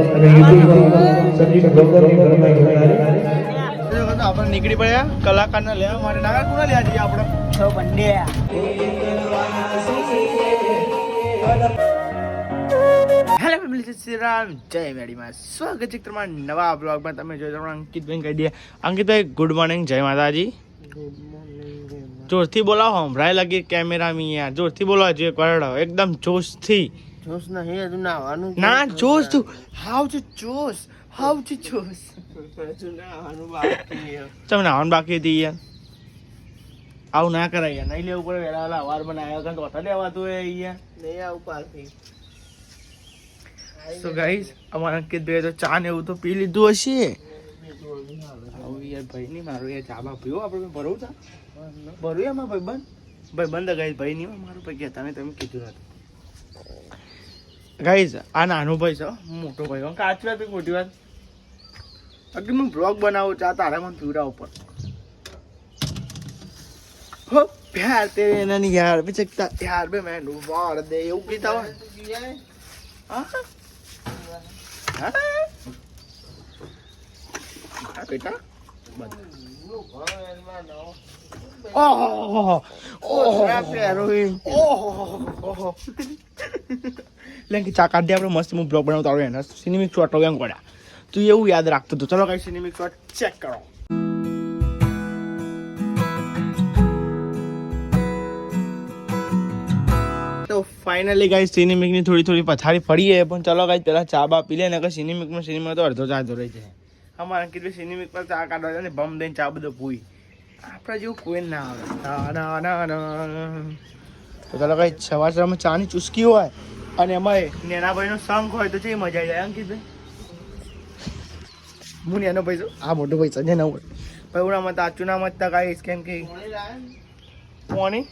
આપણે નીકળી પડ્યા કલાકારને લેવા માટે. નાગર કોના લેવા જઈએ આપણે? છો બંને. હેલો ફેમિલી જય શ્રી રામ. જય મેડીમાં સ્વાગત છે તમારા નવા બ્લોગમાં તમે જોઈ તમારા અંકિતભાઈ કહી દે અંકિતભાઈ ગુડ મોર્નિંગ જય માતાજી. જોરથી બોલાવો હમણાં લાગે કેમેરામાં યાર જોરથી બોલાવો જોઈએ એકદમ જોશથી. જોશ નહીં હજુ નાવાનું ના જોશ તું. હાઉ ટુ જોશ હાઉ ટુ જોશ. હજુ નાવાનું બાકી છે. તમે નાવાનું બાકી હતી યાર? આવું ના કરાય યાર નહીં લેવું પડે. વેલા વેલા અવાર બનાવ્યા કારણ કે વધારે લેવાતું હોય યાર નહીં આવું પાછી. સો ગાઈઝ અમારા અંકિતભાઈ તો ચા ને એવું તો પી લીધું હશે. આવું યાર ભાઈ નહીં મારું યાર ચા બા પીવો આપણે ભરવું ચા? ભરવું એમાં ભાઈ બંધ ભાઈ બંધ ગાઈઝ ભાઈ નહીં મારું ભાઈ કહેતા નહીં તમે કીધું હતું ગાઈઝ આ નાનો ભાઈ છે મોટો ભાઈ આજ વાત મોટી વાત. અગર હું બ્લોગ બનાવું ચા તારા મને પીવડા ઉપર. હો, પ્યાર તેરે નાની યાર. બેચકતા યાર બે મેં વાળ દે, એવું પીતા હોય હા? બેટા? ઓહો ઓહો ઓહો લેન કે ચા કાઢી આપણે, મસ્ત હું બ્લોગ બનાવતો આવડે એના. સિનેમિક શોટ એમ કર્યા. તું એવું યાદ રાખતો હતો ચલો કઈ સિનેમિક શોટ ચેક કરો. તો ફાઇનલી ગાઈ સિનેમિકની થોડી થોડી પથારી ફરીએ. પણ ચલો ગાઈ પેલા ચા બા પી લે ને કે સિનેમિકમાં સિનેમા તો અડધો ચા રહી જાય. અમારે અંકિતભાઈ સિનેમી પર ચા કાઢવા જાય ને બમ દઈને ચા બધો પૂઈ. આપણે જેવું કોઈ ના આવે. ના ના ના તો ચાલો કઈ સવાર ચા ની ચુસકી હોય અને એમાં નેનાભાઈનો સંગ હોય તો જે મજા આવી જાય અંકિતભાઈ હું નેનો ભાઈ આ મોટો ભાઈ સંજય ના હોય. ભાઈ હું રમત તાચું ના મતતા કાઢીશ કેમ કે પોણી?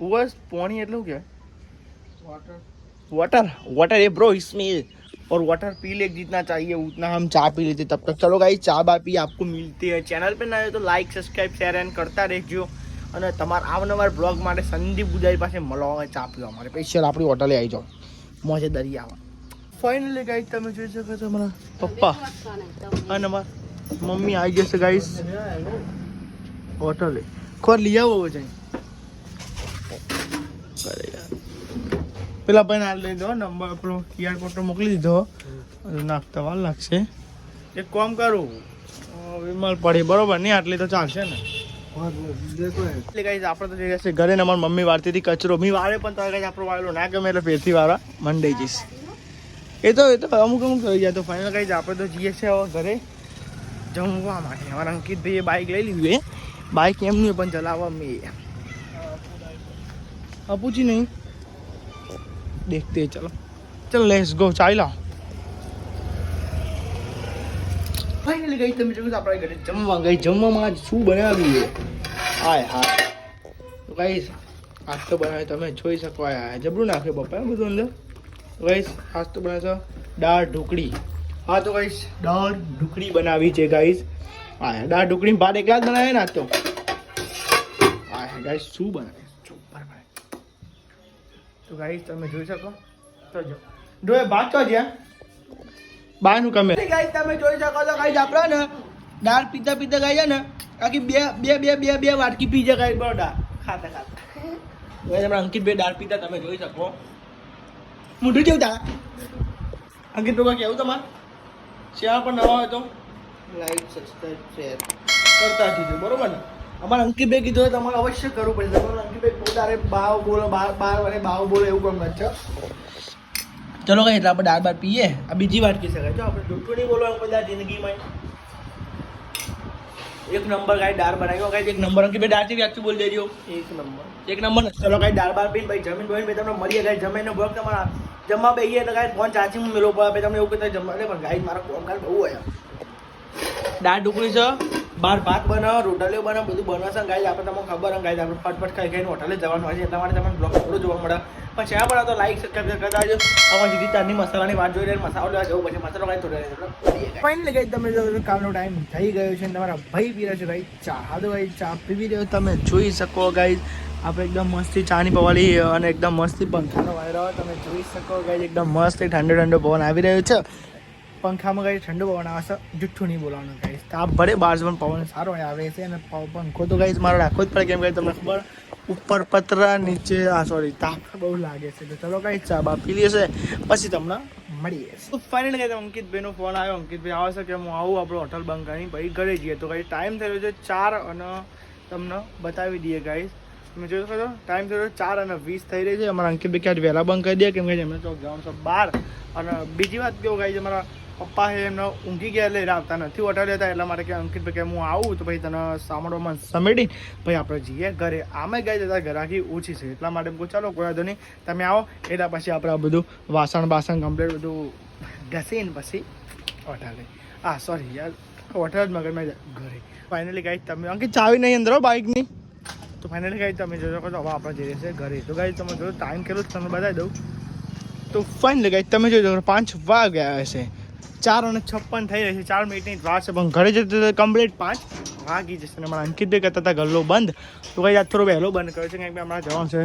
બસ પોણી એટલું કે વોટર વોટર વોટર એ બ્રો ઇસ્મી और वाटर पी ले जितना चाहिए उतना हम चाय पी लेते तब तक चलो गाइस ચા બા પી આપકો મિલતી है ચેનલ पे ના તો લાઈક સબસ્ક્રાઇબ શેર એન્ડ કરતા રહેજો અને તમારા આવનવાર બ્લોગ માટે સંદીપ ગુજારી પાસે મળવા આવે ચા પીવા માટે સ્પેશિયલ આપણી હોટલે આવી જાઓ મોજે દરિયામાં ફાઇનલી ગાઈસ તમે જોઈ શકો છો મારા પપ્પા અને અમારા મમ્મી આવી જશે ગાઈસ હોટલે ખોર લઈ આવો છે પેલા ભાઈ ના લઈ દો નંબર આપણો ક્યુઆર કોડ મોકલી દીધો. નાખતા વાર લાગશે. એક કામ કરું. વિમલ પડી બરોબર નહીં? આટલી તો ચાલશે ને. એટલે ગાઈઝ આપણે તો જઈ જશે ઘરે ને અમારી મમ્મી વાળતી હતી કચરો. મી વાળે પણ તો ગાઈઝ આપણો વાળેલો ના ગમે એટલે ફેરથી વાળા મંડઈ જઈશ. એ તો એ તો અમુક અમુક થઈ જાય તો ફાઇનલ ગાઈઝ આપણે તો જઈએ છીએ ઘરે. જમવા માટે. અમારા અંકિતભાઈએ બાઇક લઈ લીધું એ બાઇક એમનું પણ ચલાવવા મેં. હા પૂછી નહીં. देखते हैं चलो चल लेट्स गो ચાલ લો ફાઇનલી ગઈ તમે જોયું તો આપણે ઘરે જમવા ગઈ જમવામાં આજ શું બનાવ્યું છે હાય હાય તો ગાઈસ આજ તો બનાવ્યું તમે જોઈ શકો આ જબરું નાખ્યું પપ્પા બધું અંદર ગાઈસ આજ તો બનાવે છે દાળ ઢોકળી હા તો ગાઈસ દાળ ઢોકળી બનાવી છે ગાઈસ હા દાળ ઢોકળી ભાત એકલા જ બનાવે ને આજ તો હા ગાઈસ શું બનાવે સુપર બનાવે તો ગાઈસ તમે જોઈ શકો? તો જો. ડોએ બાચો તો જ્યાં બાનું કમે ગાઈસ તમે જોઈ શકો છો ગાઈસ આપણે ને દાળ પીતા પીતા ગાઈ છે ને બાકી બે બે બે બે બે વાટકી પી જાય ગાઈસ બરોડા. ખાતા ખાતા. ગાઈસ આપણે અંકિત બે દાળ પીતા તમે જોઈ શકો. મોઢું કેવું તા અંકિત ભાઈ કેવું તમારે? શેર પણ નવા હોય તો? લાઈક સબસ્ક્રાઇબ શેર કરતા જજો બરોબર ને? અમારે અંકિતભાઈ કીધું તમારે અવશ્ય કરવું પડશે. તમારે અંકિતભાઈ બહુ તારે બાવ બોલો બાર બાર અને બાવ બોલો એવું કામ છે. ચલો કઈ એટલે આપણે દાળ બાર પીએ. આ બીજી વાત કહી શકાય. જો આપણે જૂઠું નહીં બોલવાનું બધા જિંદગીમાં એક નંબર કાંઈ દાળ બનાવ્યો કાંઈ એક નંબર. અંકિતભાઈ દાળ દાળથી આખી બોલી દેજો. એક નંબર. એક નંબર ચલો કાંઈ દાળ બાર પીને ભાઈ જમીન ભાઈ તમને મળીએ. કાંઈ જમીનનો ભોગ તમારા જમવા બેહીએ એટલે કાંઈ ફોન ચાર્જિંગ મેળવો. પડે ભાઈ તમને એવું કહેતા જમવા પણ ગાઈ મારા કોમ કાલ બહુ હોય. દાળ ઢોકળી છે? બાર ભાત બનાવો, રોટલીઓ બનાવો, બધું બનાવશે ગાઈ આપણે તમને ખબર હોય ગાઈ આપણે ફટફટ ખાઈ ખાઈને હોટલે જવાનું હોય છે, એટલા માટે તમને બ્લોગ થોડું જોવા મળે. પણ શેર પણ તો લાઈક સબસ્ક્રાઈબ કરતા આવજો અમારી સીધી ચારની મસાલાની વાત જોઈ રહી મસાલો લેવા જવું પછી મસાલો કાંઈ થોડો ફાઇનલી ગઈ તમે જો કામનો ટાઈમ થઈ ગયો છે તમારા ભાઈ પી રહ્યો છે ભાઈ. ચા હા ભાઈ, ચા પીવી રહ્યો, તમે જોઈ શકો ગાઈઝ આપણે એકદમ મસ્તી ચાની પવાળી અને એકદમ મસ્તી પંખાનો વાયરો, તમે જોઈ શકો ગાઈસ એકદમ મસ્ત ઠંડો ઠંડો પવન આવી રહ્યો છે. પંખામાં કઈ ઠંડો પવન આવે છે? જુઠ્ઠું નહીં બોલવાનું ગાઈશ તાપ ભરે બહાર પણ પવન સારો આવે છે અને પંખો તો ગાઈશ મારો રાખવો જ પડે કેમ કે તમને ખબર ઉપર પતરા નીચે આ સોરી તાપ બહુ લાગે છે. તો ચલો કઈ ચા બા પી લેશે પછી તમને મળીએ. તો ફાઇનલી ગાઈસ અંકિતભાઈનો ફોન આવ્યો. અંકિતભાઈ આવે છે કે હું આવું, આપણો હોટલ બંધ કરીને પછી ઘરે જઈએ. તો કઈ ટાઈમ થયો છે ચાર અને તમને બતાવી દઈએ ગાઈસ તમે જોઈ શકો છો ટાઈમ થયો ચાર અને વીસ થઈ રહી છે. અમારા અંકિતભાઈ ક્યાં વહેલા બંધ કરી દે, કેમ કે એમને તો જવાનું છે બાર. અને બીજી વાત કેવું છે અમારા પપ્પા છે એમને ઊંઘી ગયા એટલે આવતા નથી હોટલ હતા, એટલા માટે કે અંકિતભાઈ કે હું આવું, તો ભાઈ તને સાંભળવામાં સમેટી પછી આપણે જઈએ ઘરે. આમે ગઈ જતા ઘરાકી ઓછી છે, એટલા માટે કહું, ચાલો, કોઈ વાંધો નહીં, તમે આવો. એટલે પછી આપણે આ બધું વાસણ બાસણ કમ્પ્લીટ બધું ઘસીને પછી હોટલે. હા સોરી યાર, હોટલ જ મગજમાં ઘરે. ફાઇનલી ગાઈ તમે, અંકિત ચાવી નહીં અંદર હો બાઇકની તો ફાઇનલી ગાઈ તમે જોજો તો હવે આપણે જઈએ છીએ ઘરે. તો ગાઈ તમે જો ટાઈમ કેટલો તમને બતાવી દઉં. તો ફાઇનલી ગાઈ તમે જોજો, પાંચ વાગ્યા હશે. ચાર અને છપ્પન થઈ રહી છે. ચાર મિનિટની જ વાર છે. પણ ઘરે જતા કમ્પ્લીટ પાંચ વાગી જશે. અને મારા અંકિત કહેતા હતા ગલ્લો બંધ. તો કઈ આજ થોડો વહેલો બંધ કર્યો છે કેમ કે હમણાં જવાનું છે.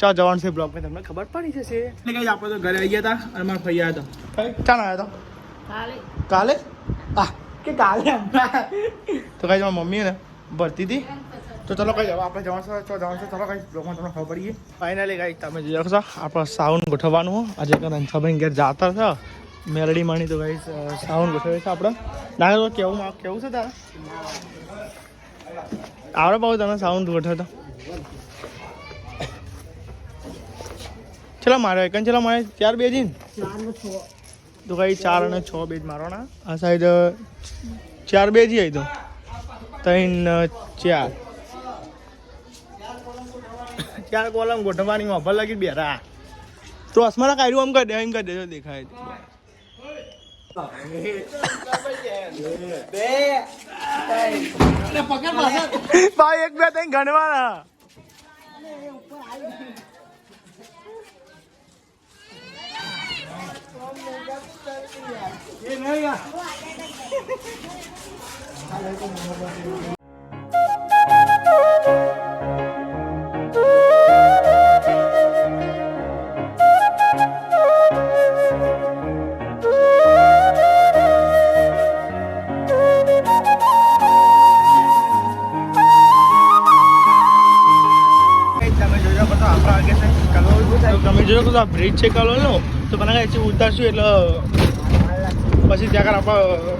ચા જવાનું છે બ્લોગમાં. તમને ખબર પડી જશે. એટલે કઈ આપણે તો ઘરે આવી ગયા હતા અને મારા ભાઈ આવ્યા હતા. ચાલ આવ્યા હતા કાલે. હા કે કાલે હમણાં તો કઈ મારી મમ્મી ને ભરતી હતી? તો ચલો કઈ જવા. આપણે જવાનું છે. જવાનું છે. ચલો કઈ બ્લોગમાં તમને ખબર પડી ગઈ ફાઇનલી કઈ તમે જોઈ શકો છો. આપણે સાઉન્ડ ગોઠવવાનું. આજે રંછાભાઈ ઘેર જાતા હતા. મેલડી માણી તો ગાઈસ સાઉન્ડ ગોઠવે છે આપણે. દાદા તો કેવું કેવું છે તારા? આવડે બહુ તને સાઉન્ડ ગોઠવતો ચલા મારે એકન ચલા મારે ચાર બે જીન? તો કઈ ચાર અને છ બે જ મારો ના આ સાઈડ ચાર બે બેજ આવી તો. ત્રણ ચાર. ચાર કોલમ ગોઠવવાની ઓફર લાગી બેરા તો અસમારા કાઢ્યું, આમ કરી દે એમ કરી દેજો દેખાય ભાઈ એક બે ત્રણ ગણવાના. તમે બ્રિજ છે કલોલનો તો મને કહે છે ઉતારશું એટલે પછી ત્યાં આગળ આપણે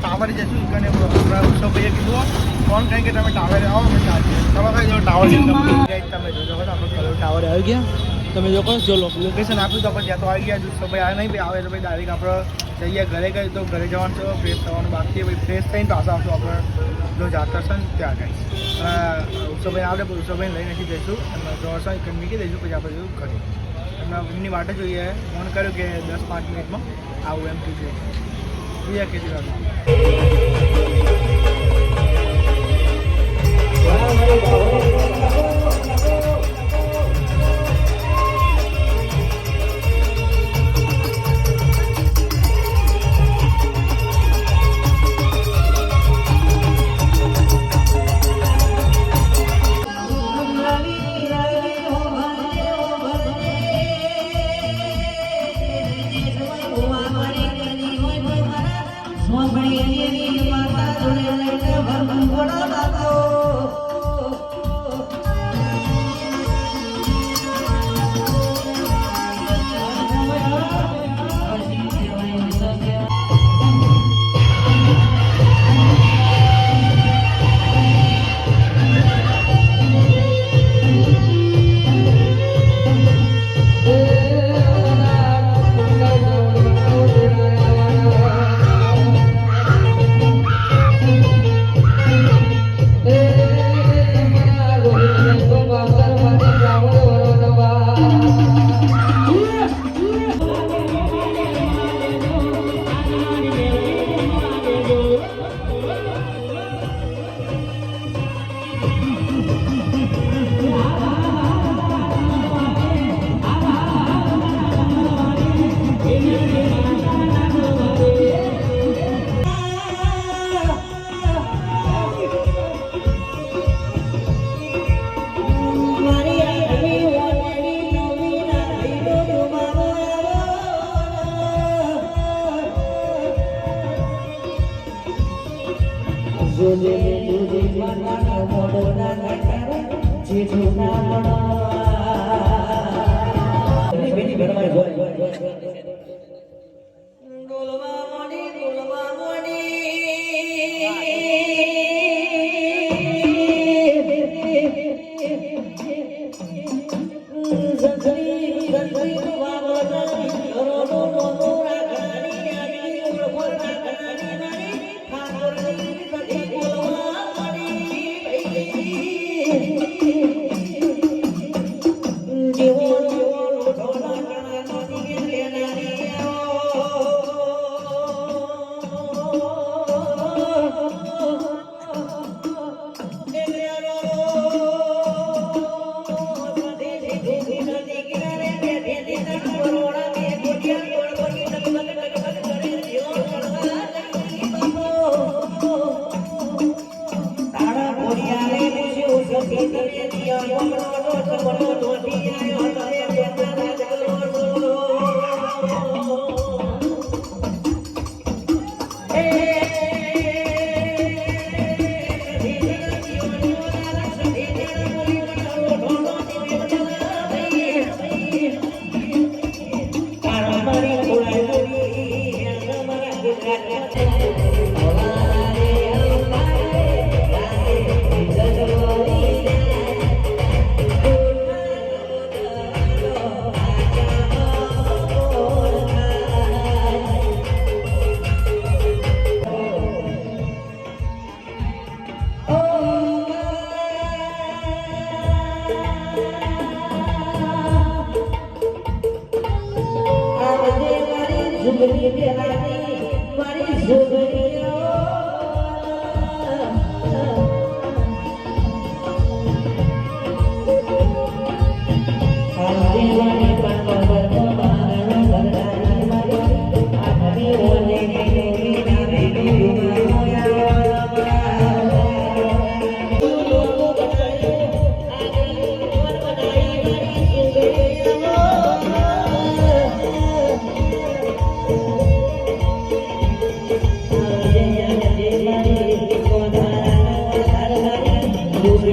ટાવરે જશું કને આપણા ઉત્સવ ભાઈએ કીધું ફોન કરી કે તમે ટાવરે આવો અમે ચાલીએ તમે કઈ જો ટાવર તમે જોજો આપણે કલોલ ટાવરે આવી ગયા. તમે જો કહો જો લોકેશન આપ્યું તો આપણે ત્યાં તો આવી ગયા ઉત્સવ ભાઈ આવે નહીં ભાઈ આવે તો ભાઈ ડાયરેક્ટ આપણે જઈએ. ઘરે ગઈ તો ઘરે જવાનું છે ફ્રેશ થવાનું બાકી ફ્રેશ થઈને પાછા આવશું આપણે. જો જાતા છે ને ત્યાં જાય ઉત્સવભાઈ આવડે પણ ઉત્સવભાઈ લઈને નથી જઈશું. દોડસો એક મૂકી દઈશું, પછી આપણે બધું ઘરે એમના એમની વાટે જોઈએ. ફોન કર્યો કે દસ પાંચ મિનિટમાં આવું એમ કીધું બીજા કેટલી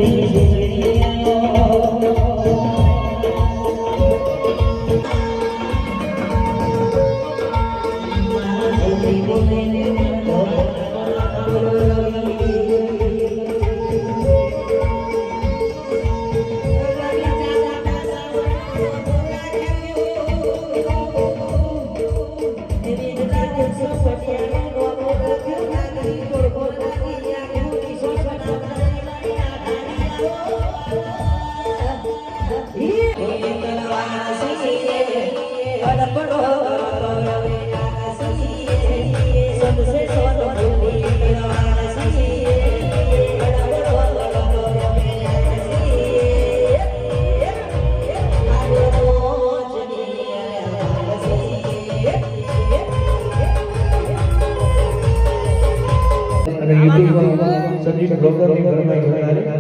વાર અને યુટ્યુબમાં સંદીપ બ્લોગરની ઘરમાં ઘણા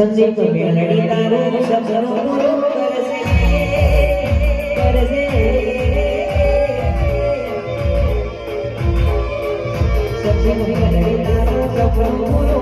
સંદીપ મેલડી તારું સપનું કરશે. કરશે સંદીપ મેલડી તારું સપનું કરશે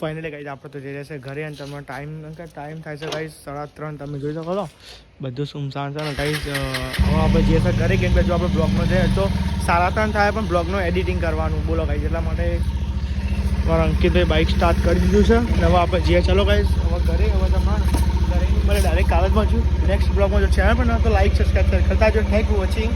ફાઇનલી ગાઈઝ આપણે તો જઈ છે ઘરે અને તમને ટાઈમ ટાઈમ થાય છે ગાઈઝ સાડા ત્રણ તમે જોઈ શકો છો. બધું સુમસાન છે ગાઈઝ હવે આપણે જઈએ છીએ ઘરે કેમ કે જો આપણે બ્લોગનો છે, તો સાડા ત્રણ થાય પણ બ્લોગનું એડિટિંગ કરવાનું. બોલો ગાઈઝ એટલા માટે મારા અંકિતભાઈ બાઇક સ્ટાર્ટ કરી દીધું છે. અને હવે આપણે જઈએ, ચાલો ગાઈઝ હવે ઘરે, હવે તમારે ઘરે મને ડાયરેક્ટ કાગળમાં છું. નેક્સ્ટ બ્લોગમાં જો ચેનલ પર ના તો લાઈક સબસ્ક્રાઈબ કરતા જો થેન્ક યુ વોચિંગ